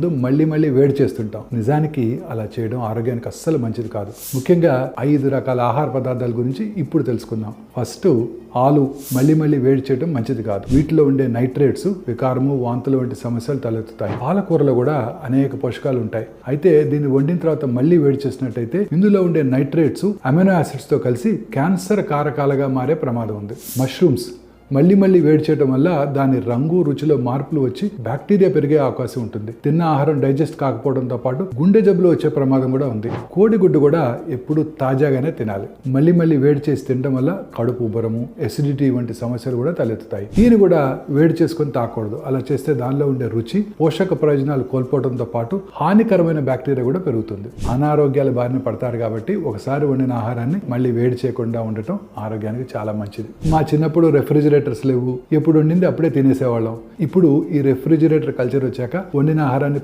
ముందు మళ్ళీ మళ్ళీ వేడి చేస్తుంటాం. నిజానికి అలా చేయడం ఆరోగ్యానికి అస్సలు మంచిది కాదు. ముఖ్యంగా ఐదు రకాల ఆహార పదార్థాల గురించి ఇప్పుడు తెలుసుకుందాం. ఫస్ట్ ఆలు మళ్ళీ మళ్ళీ వేడి చేయడం మంచిది కాదు. వీటిలో ఉండే నైట్రేట్స్ వికారము వాంతులు వంటి సమస్యలు తలెత్తుతాయి. పాలకూరలో కూడా అనేక పోషకాలు ఉంటాయి. అయితే దీన్ని వండిన తర్వాత మళ్ళీ వేడి చేసినట్టయితే ఇందులో ఉండే నైట్రేట్స్ అమినో యాసిడ్స్తో కలిసి క్యాన్సర్ కారకాలుగా మారే ప్రమాదం ఉంది. మష్రూమ్స్ మళ్ళీ మళ్ళీ వేడి చేయడం వల్ల దాని రంగు రుచిలో మార్పులు వచ్చి బ్యాక్టీరియా పెరిగే అవకాశం ఉంటుంది. తిన్న ఆహారం డైజెస్ట్ కాకపోవడంతో పాటు గుండె జబ్బులు వచ్చే ప్రమాదం కూడా ఉంది. కోడిగుడ్డు కూడా ఎప్పుడు తాజాగానే తినాలి. మళ్ళీ మళ్ళీ వేడి చేసి తినడం వల్ల కడుపు ఉబ్బరము ఎసిడిటీ వంటి సమస్యలు కూడా తలెత్తుతాయి. దీన్ని కూడా వేడి చేసుకొని తాకూడదు. అలా చేస్తే దానిలో ఉండే రుచి పోషక ప్రయోజనాలు కోల్పోవడంతో పాటు హానికరమైన బ్యాక్టీరియా కూడా పెరుగుతుంది. అనారోగ్యాల బారిన పడతారు కాబట్టి ఒకసారి వండిన ఆహారాన్ని మళ్ళీ వేడి చేయకుండా ఉండటం ఆరోగ్యానికి చాలా మంచిది. మా చిన్నప్పుడు రెఫ్రిజిరేటర్స్ లేవు. ఎప్పుడు వండింది అప్పుడే తినేసేవాళ్ళం. ఇప్పుడు ఈ రెఫ్రిజిరేటర్ కల్చర్ వచ్చాక వండిన ఆహారాన్ని